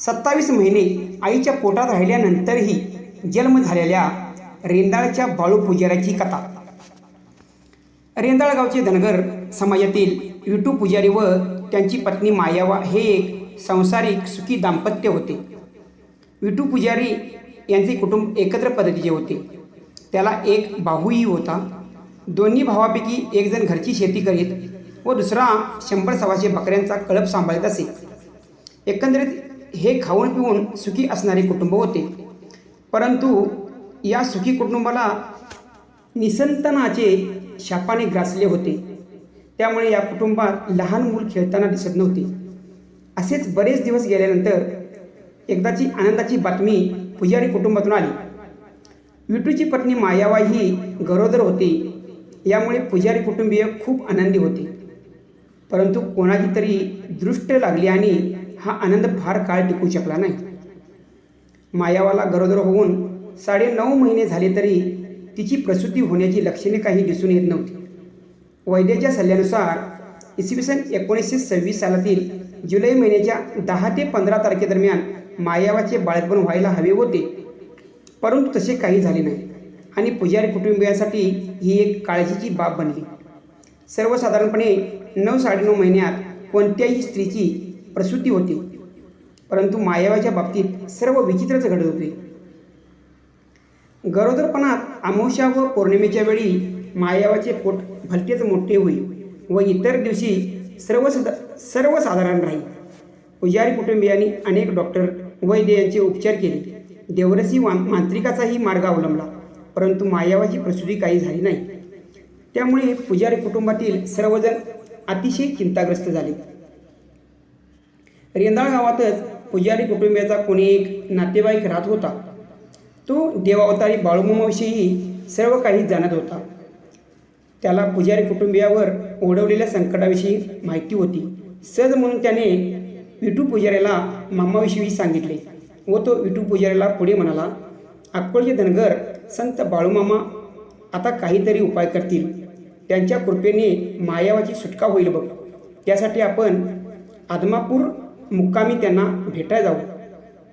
सत्तावीस महिने आईच्या पोटात राहिल्यानंतरही जन्म झालेल्या रेंदाळच्या बाळू पुजाऱ्याची कथा. रेंदाळ गावचे धनगर समाजातील विटू पुजारी व त्यांची पत्नी मायावा हे एक संसारिक सुखी दाम्पत्य होते. विटू पुजारी यांचे कुटुंब एकत्र पद्धतीचे होते. त्याला एक भाऊही होता. दोन्ही भावापैकी एकजण घरची शेती करीत व दुसरा शंभर सव्वाशे बकऱ्यांचा कळप सांभाळत असे. एकंदरीत हे खाऊन पिऊन सुखी असणारे कुटुंब होते. परंतु या सुखी कुटुंबाला निसंतनाचे शापाने ग्रासले होते. त्यामुळे या कुटुंबात लहान मूल खेळताना दिसत नव्हते. असेच बरेच दिवस गेल्यानंतर एकदाची आनंदाची बातमी पुजारी कुटुंबातून आली. विटूची पत्नी मायावा ही गरोदर होती. यामुळे पुजारी कुटुंबीय खूप आनंदी होते. परंतु कोणाची तरी दृष्ट लागली आणि हा आनंद फार काळ टिकू शकला नाही. मायावाला गरोदर होऊन साडे नऊ महिने झाले तरी तिची प्रसूती होण्याची लक्षणे काही दिसून येत नव्हती. वैद्याच्या सल्ल्यानुसार इसवी सन एकोणीसशे सव्वीस सालातील जुलै महिन्याच्या दहा ते पंधरा तारखेदरम्यान मायावाचे बाळपण व्हायला हवे होते. परंतु तसे काही झाले नाही आणि पुजारी कुटुंबियांसाठी ही एक काळजीची बाब बनली. सर्वसाधारणपणे नऊ साडेनऊ महिन्यात कोणत्याही स्त्रीची प्रसूती होते. परंतु मायावाच्या बाबतीत सर्व विचित्रच घडत होते. गरोदरपणात अमावश्या व पौर्णिमेच्या वेळी मायावाचे पोट भलतेच मोठे होईल व इतर दिवशी सर्व सर्वसाधारण राहील पुजारी कुटुंबियांनी अनेक डॉक्टर वैद्य यांचे उपचार केले. देवरसी वा मांत्रिकाचाही मार्ग अवलंबला. परंतु मायावाची प्रसूती काही झाली नाही. त्यामुळे पुजारी कुटुंबातील सर्वजण अतिशय चिंताग्रस्त झाले. रेंदाळ गावातच पुजारी कुटुंबियाचा कोणी एक नातेवाईक राहत होता. तो देवावतारी बाळूमामाविषयी सर्व काही जाणत होता. त्याला पुजारी कुटुंबियावर ओढवलेल्या संकटाविषयी माहिती होती. सहज म्हणून त्याने विठू पुजाऱ्याला मामाविषयी सांगितले व तो विठू पुजाऱ्याला पुढे म्हणाला अक्कोळचे धनगर संत बाळूमामा आता काहीतरी उपाय करतील. त्यांच्या कृपेने मायावाची सुटका होईल बघ. त्यासाठी आपण आदमापूर मुक्कामी त्यांना भेटायला जाऊ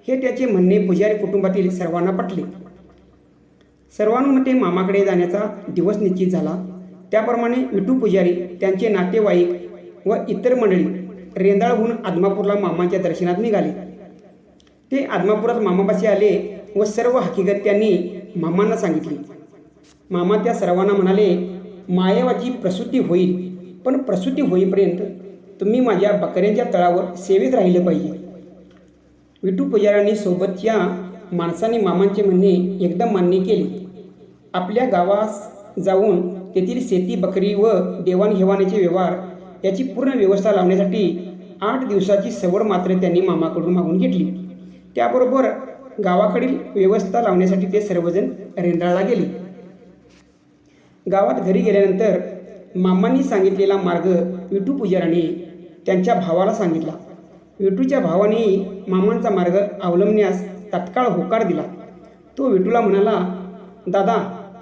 हे त्याचे म्हणणे पुजारी कुटुंबातील सर्वांना पटले. सर्वानुमते मामाकडे जाण्याचा दिवस निश्चित झाला. त्याप्रमाणे विठू पुजारी त्यांचे नातेवाईक व इतर मंडळी रेंदाळहून आदमापूरला मामाच्या दर्शनात निघाले. ते आदमापुरात मामापाशी आले व सर्व हकीकत त्यांनी मामांना सांगितली. मामा त्या सर्वांना म्हणाले मायावाची प्रसूती होईल पण प्रसूती होईपर्यंत तुम्ही माझ्या बकऱ्यांच्या तळावर सेवेत राहिलं पाहिजे. विठू पुजाऱ्यांनी सोबतच्या माणसाने मामांचे म्हणणे एकदम मान्य केले. आपल्या गावास जाऊन तेथील शेती बकरी व देवाणघेवाणीचे व्यवहार याची पूर्ण व्यवस्था लावण्यासाठी आठ दिवसाची सवड मात्र त्यांनी मामाकडून मागून घेतली. त्याबरोबर गावाकडील व्यवस्था लावण्यासाठी ते सर्वजण रेंदाळला गेले. गावात घरी गेल्यानंतर मामांनी सांगितलेला मार्ग विठू पुजाराने त्यांच्या भावाला सांगितला. विटूच्या भावानेही मामांचा मार्ग अवलंबण्यास तत्काळ होकार दिला. तो विटूला म्हणाला दादा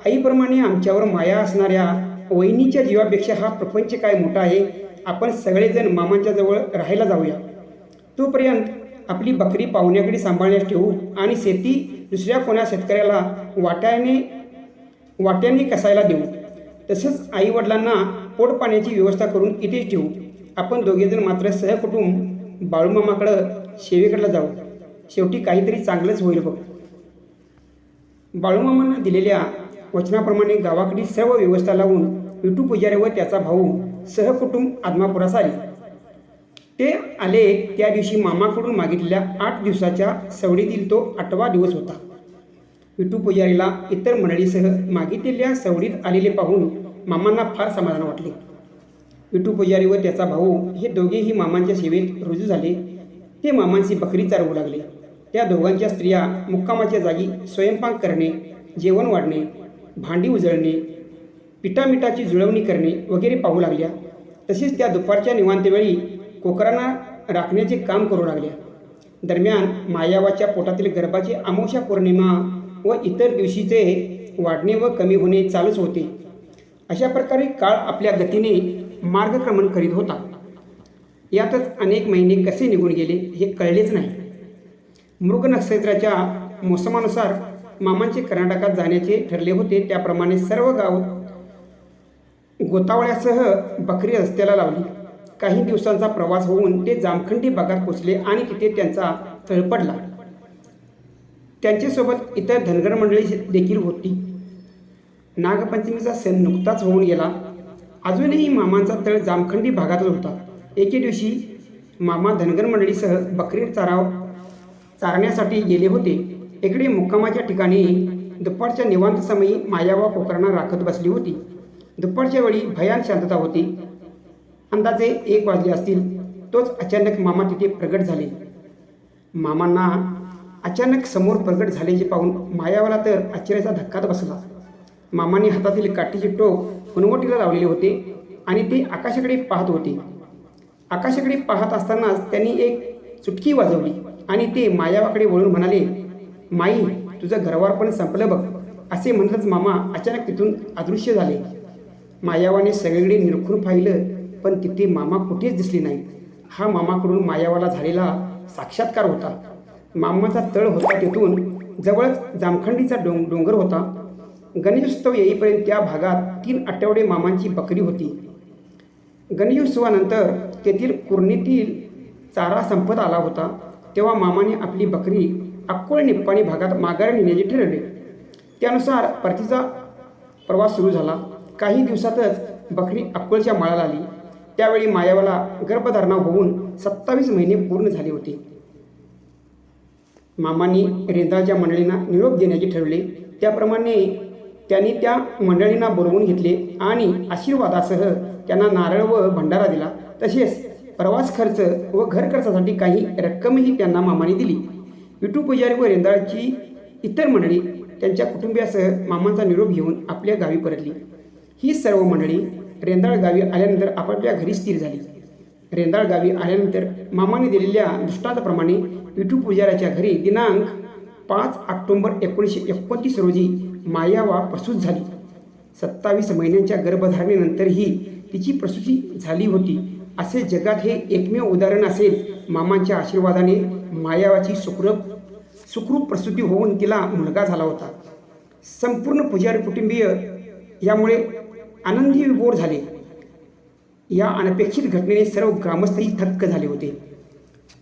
आईप्रमाणे आमच्यावर माया असणाऱ्या वहिनीच्या जीवापेक्षा हा प्रपंच काय मोठा आहे? आपण सगळेजण मामांच्या जवळ राहायला जाऊया. तोपर्यंत आपली बकरी पाहुण्याकडे सांभाळण्यास ठेवू आणि शेती दुसऱ्या कोणा शेतकऱ्याला वाट्याने वाट्याने कसायला देऊ. तसंच आईवडिलांना पोटपाण्याची व्यवस्था करून इथेच ठेवू. आपण दोघेजण मात्र सहकुटुंब बाळूमामाकडं शेवीकडला जाऊ. शेवटी काहीतरी चांगलंच होईल बघ. बाळूमामांना दिलेल्या वचनाप्रमाणे गावाकडील सर्व व्यवस्था लावून विठू पुजारी व त्याचा भाऊ सहकुटुंब आदमापुरास आले ते आले त्या दिवशी मामाकडून मागितलेल्या आठ दिवसाच्या सवडीतील तो आठवा दिवस होता. विठू पुजारीला इतर मंडळीसह मागितलेल्या सवडीत आलेले पाहून मामांना फार समाधान वाटले. विठू पुजारी व त्याचा भाऊ हे दोघेही मामांच्या सेवेत रुजू झाले. ते मामांची बकरी चारवू लागले. त्या दोघांच्या स्त्रिया मुक्कामाच्या जागी स्वयंपाक करणे जेवण वाढणे भांडी उजळणे पिठामिठाची जुळवणी करणे वगैरे पाहू लागल्या. तसेच त्या दुपारच्या निवांतवेळी कोकरांना राखण्याचे काम करू लागल्या. दरम्यान मायावाच्या पोटातील गर्भाची अमावश्या पौर्णिमा व इतर दिवशीचे वाढणे व कमी होणे चालूच होते. अशा प्रकारे काळ आपल्या गतीने मार्गक्रमण करीत होता. यातच अनेक महिने कसे निघून गेले हे कळलेच नाही. मृग नक्षत्राच्या मोसमानुसार मामांचे कर्नाटकात जाण्याचे ठरले होते. त्याप्रमाणे सर्व गाव गोतावळ्यासह बकरी रस्त्याला लावली. काही दिवसांचा प्रवास होऊन ते जामखंडी भागात पोचले आणि तिथे त्यांचा तळ पडला. त्यांच्यासोबत इतर धनगर मंडळी देखील होती. नागपंचमीचा सण नुकताच होऊन गेला. अजूनही मामांचा तळ जामखंडी भागातच होता. एके दिवशी मामा धनगर मंडळीसह बकरी चाराव चारण्यासाठी गेले होते. इकडे मुक्कामाच्या ठिकाणी दुपारच्या निवांत समयी मायावा पोकरांना राखत बसली होती. दुपारच्या वेळी भयान शांतता होती. अंदाजे एक वाजले असतील तोच अचानक मामा तिथे प्रगट झाले. मामांना अचानक समोर प्रगट झाल्याचे पाहून मायावाला तर आश्चर्याचा धक्काच बसला. मामाने हातातील काठीचे टोक हुनवटीला लावलेले होते आणि ते आकाशाकडे पाहत होते. आकाशाकडे पाहत असतानाच त्यांनी एक चुटकी वाजवली आणि ते मायावाकडे वळून म्हणाले माई तुझं घरवार पण संपलं बघ असे म्हणतच मामा अचानक तिथून अदृश्य झाले. मायावाने सगळीकडे निरखून पाहिलं पण तिथे मामा कुठेच दिसले नाही हा मामाकडून मायावाला झालेला साक्षात्कार होता. मामाचा तळ होता तिथून जवळच जामखंडीचा डोंग डोंगर होता. गणेशोत्सव येईपर्यंत त्या भागात तीन आठवडे मामांची बकरी होती. गणेशोत्सवानंतर तेथील कुर्णीतील चारा संपत आला होता. तेव्हा मामाने आपली बकरी अक्कोळ निप्पाणी भागात माघार नेण्याचे ठरवले. त्यानुसार परतीचा प्रवास सुरू झाला. काही दिवसातच बकरी अक्कोळच्या माळाला आली. त्यावेळी मायावाला गर्भधारणा होऊन सत्तावीस महिने पूर्ण झाले होते. मामांनी रेंदाळच्या मंडळींना निरोप देण्याचे ठरवले. त्याप्रमाणे त्यांनी त्या मंडळींना बोलवून घेतले आणि आशीर्वादासह त्यांना नारळ व भंडारा दिला. तसेच प्रवास खर्च व घर खर्चासाठी काही रक्कमही त्यांना मामाने दिली. विठू पुजारी व रेंदाळची इतर मंडळी त्यांच्या कुटुंबियासह मामांचा निरोप घेऊन आपल्या गावी परतली. ही सर्व मंडळी रेंदाळ गावी आल्यानंतर आपापल्या घरी स्थिर झाली. रेंदाळ गावी आल्यानंतर मामाने दिलेल्या दृष्टांताप्रमाणे विठू पुजाऱ्याच्या घरी दिनांक पाच ऑक्टोंबर एकोणीसशे एकोणतीस रोजी मायावा प्रसूत झाली. सत्तावीस महिन्यांच्या गर्भधारणेनंतरही तिची प्रसूती झाली होती. असे जगात हे एकमेव उदाहरण असेल मामांच्या आशीर्वादाने मायावाची सुखरूप सुखरूप प्रसूती होऊन तिला मुलगा झाला होता. संपूर्ण पुजारी कुटुंबीय यामुळे आनंदी विभोर झाले. या अनपेक्षित घटनेने सर्व ग्रामस्थही थक्क झाले होते.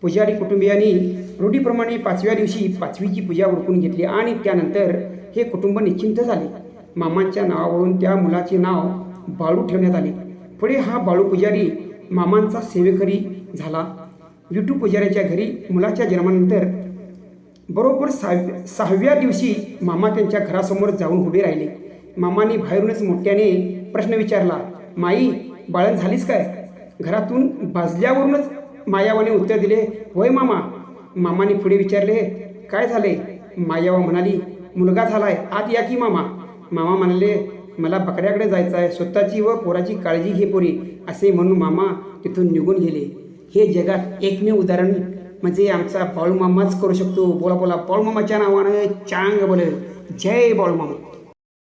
पुजारी कुटुंबियांनी रूढीप्रमाणे पाचव्या दिवशी पाचवीची पूजा उरकून घेतली आणि त्यानंतर हे कुटुंब निश्चिंत झाले. मामांच्या नावावरून त्या मुलाचे नाव बाळू ठेवण्यात आले. पुढे हा बाळू पुजारी मामांचा सेवेकरी झाला. विटू पुजाऱ्याच्या घरी मुलाच्या जन्मानंतर बरोबर सहा सहाव्या दिवशी मामा त्यांच्या घरासमोर जाऊन उभे राहिले. मामाने बाहेरूनच मोठ्याने प्रश्न विचारला माई बाळण झालीस काय? घरातून भाजल्यावरूनच मायावाने उत्तर दिले होय मामा मामाने पुढे विचारले काय झाले मायावा म्हणाली मुलगा झालाय आत या की मामा? मामा म्हणाले मला बकऱ्याकडे जायचं आहे स्वतःची व पोराची काळजी घे पोरी असे म्हणून मामा तिथून निघून गेले. हे जगात एकमेव उदाहरण म्हणजे आमचा बाळूमामाच करू शकतो. बोला बोला बाळूमामाच्या नावानं चांग बोले जय बाळूमामा.